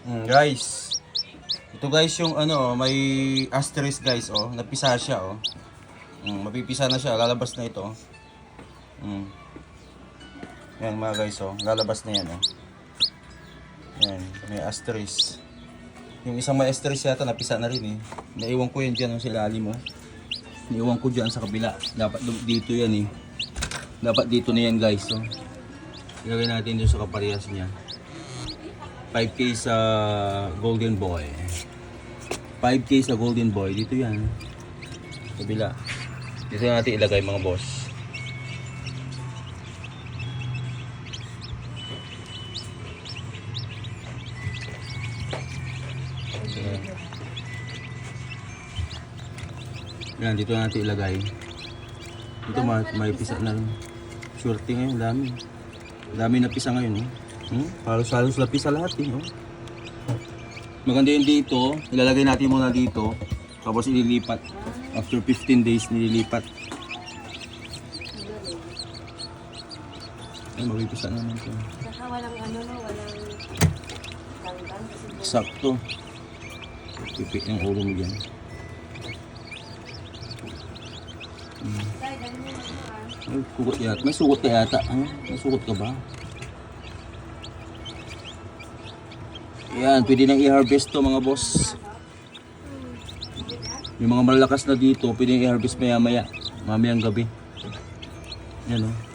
Mm, guys. Ito guys yung ano, may asterisk guys oh, napisa siya oh. Mm, mapipisa na siya, lalabas na ito. Mm. Yan mga guys oh, lalabas na yan oh. Yan, may asterisk. Yung isang may asterisk yata napisa na rin eh. Naiwan ko yan dyan oh, sa ilalim oh. Naiwan ko dyan sa kabila. Dapat dito yan eh. Dapat dito na yan guys oh. Ilagay natin dun sa kaparehas niya. 5k sa Golden Boy. 5k sa Golden Boy. Dito yan. Kabila. Dito natin ilagay mga boss. Yan, dito natin ilagay. Dito may, may pisa na. Shorty ngayon, dami. Dami na pisa ngayon. Oh. Hmm? Halos halos lapis sa lahat eh. Oh. Maganda yun dito, ilalagay natin muna dito. Tapos ililipat. After 15 days, nililipat. Ay, magpipisa naman ito. Saka walang ano no, walang Sakto. Pipik yung ulo mo dyan. Mo ah. Ay, sugot yata. May sugot ka yata. Huh? May sugot ka ba? Yan, pwede nang i-harvest to mga boss. Yung mga malalakas na dito, pwede i-harvest maya maya. Mamayang gabi. Yan o.